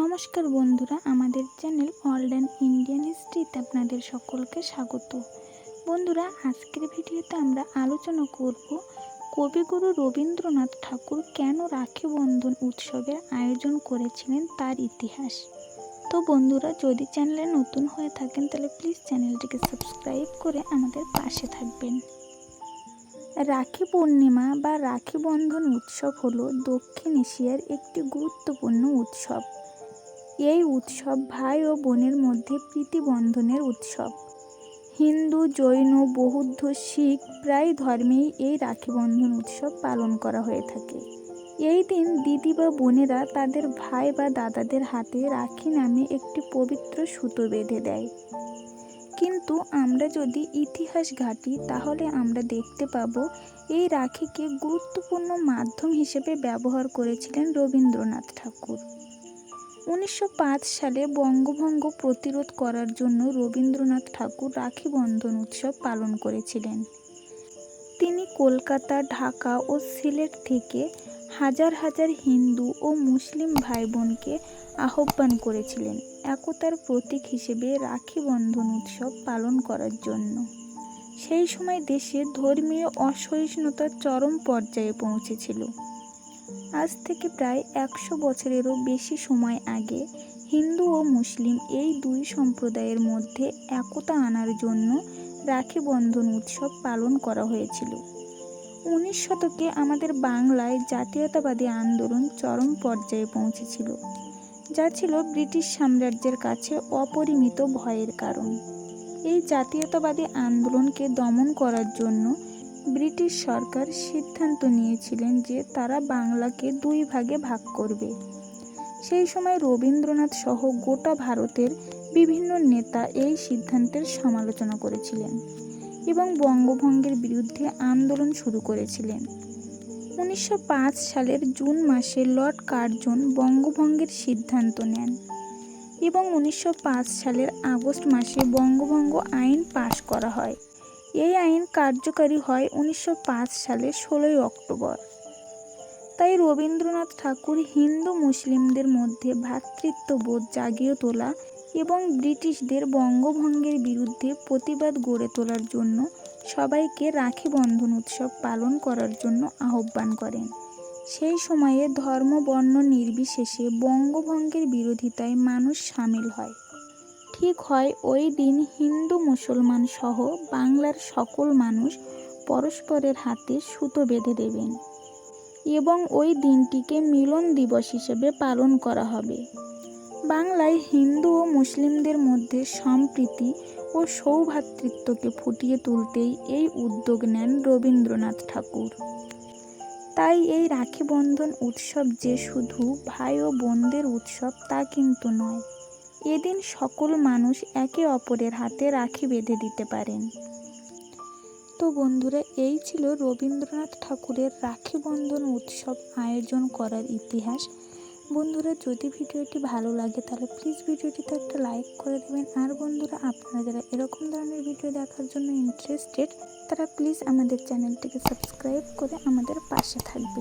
নমস্কার বন্ধুরা, আমাদের চ্যানেল ওয়ার্ল্ড অ্যান্ড ইন্ডিয়ান হিস্ট্রিতে আপনাদের সকলকে স্বাগত। বন্ধুরা, আজকের ভিডিওতে আমরা আলোচনা করব কবিগুরু রবীন্দ্রনাথ ঠাকুর কেন রাখি বন্ধন উৎসবের আয়োজন করেছিলেন তার ইতিহাস। তো বন্ধুরা, যদি চ্যানেলে নতুন হয়ে থাকেন, তাহলে প্লিজ চ্যানেলটিকে সাবস্ক্রাইব করে আমাদের পাশে থাকবেন। রাখি পূর্ণিমা বা রাখি বন্ধন উৎসব হলো দক্ষিণ এশিয়ার একটি গুরুত্বপূর্ণ উৎসব। এই উৎসব ভাই ও বোনের মধ্যে প্রীতিবন্ধনের উৎসব। হিন্দু, জৈন, বৌদ্ধ, শিখ প্রায় ধর্মেই এই রাখি বন্ধন উৎসব পালন করা হয়ে থাকে। এই দিন দিদি বা বোনেরা তাদের ভাই বা দাদাদের হাতে রাখি নামে একটি পবিত্র সুতো বেঁধে দেয়। কিন্তু আমরা যদি ইতিহাস ঘাঁটি, তাহলে আমরা দেখতে পাব এই রাখিকে গুরুত্বপূর্ণ মাধ্যম হিসেবে ব্যবহার করেছিলেন রবীন্দ্রনাথ ঠাকুর। উনিশশো পাঁচ সালে বঙ্গভঙ্গ প্রতিরোধ করার জন্য রবীন্দ্রনাথ ঠাকুর রাখি বন্ধন উৎসব পালন করেছিলেন। তিনি কলকাতা, ঢাকা ও সিলেট থেকে হাজার হাজার হিন্দু ও মুসলিম ভাই বোনকে আহ্বান করেছিলেন একতার প্রতীক হিসেবে রাখি বন্ধন উৎসব পালন করার জন্য। সেই সময় দেশে ধর্মীয় অসহিষ্ণুতার চরম পর্যায়ে পৌঁছেছিল। আজ থেকে প্রায় একশো বছরেরও বেশি সময় আগে হিন্দু ও মুসলিম এই দুই সম্প্রদায়ের মধ্যে একতা আনার জন্য রাখি বন্ধন উৎসব পালন করা হয়েছিল। উনিশ শতকে আমাদের বাংলায় জাতীয়তাবাদী আন্দোলন চরম পর্যায়ে পৌঁছেছিল, যা ছিল ব্রিটিশ সাম্রাজ্যের কাছে অপরিমিত ভয়ের কারণ। এই জাতীয়তাবাদী আন্দোলনকে দমন করার জন্য ব্রিটিশ সরকার সিদ্ধান্ত নিয়েছিলেন যে তারা বাংলাকে দুই ভাগে ভাগ করবে। সেই সময় রবীন্দ্রনাথ সহ গোটা ভারতের বিভিন্ন নেতা এই সিদ্ধান্তের সমালোচনা করেছিলেন এবং বঙ্গভঙ্গের বিরুদ্ধে আন্দোলন শুরু করেছিলেন। উনিশশো পাঁচ সালের জুন মাসে লর্ড কার্জন বঙ্গভঙ্গের সিদ্ধান্ত নেন এবং উনিশশো পাঁচ সালের আগস্ট মাসে বঙ্গভঙ্গ আইন পাশ করা হয়। এই আইন কার্যকারী হয় উনিশশো পাঁচ সালের ষোলোই অক্টোবর। তাই রবীন্দ্রনাথ ঠাকুর হিন্দু মুসলিমদের মধ্যে ভ্রাতৃত্ববোধ জাগিয়ে তোলা এবং ব্রিটিশদের বঙ্গভঙ্গের বিরুদ্ধে প্রতিবাদ গড়ে তোলার জন্য সবাইকে রাখি বন্ধন উৎসব পালন করার জন্য আহ্বান করেন। সেই সময়ে ধর্ম, বর্ণ নির্বিশেষে বঙ্গভঙ্গের বিরোধিতায় মানুষ সামিল হয়। ঠিক হয় ওই দিন হিন্দু মুসলমান সহ বাংলার সকল মানুষ পরস্পরের হাতে সুতো বেঁধে দেবেন এবং ওই দিনটিকে মিলন দিবস হিসেবে পালন করা হবে। বাংলায় হিন্দু ও মুসলিমদের মধ্যে সম্প্রীতি ও সৌভ্রাতৃত্বকে ফুটিয়ে তুলতেই এই উদ্যোগ নেন রবীন্দ্রনাথ ঠাকুর। তাই এই রাখি বন্ধন উৎসব যে শুধু ভাই ও বোনদের উৎসব তা কিন্তু নয় এদিন সকল মানুষ একে অপরের হাতে রাখি বেঁধে দিতে পারেন। তো বন্ধুরা, এই ছিল রবীন্দ্রনাথ ঠাকুরের রাখি বন্ধন উৎসব আয়োজন করার ইতিহাস। বন্ধুরা, যদি ভিডিওটি ভালো লাগে, তাহলে প্লিজ ভিডিওটিতে একটা লাইক করে দেবেন। আর বন্ধুরা, আপনারা যারা এরকম ধরনের ভিডিও দেখার জন্য ইন্টারেস্টেড তারা প্লিজ আমাদের চ্যানেলটিকে সাবস্ক্রাইব করে আমাদের পাশে থাকবেন।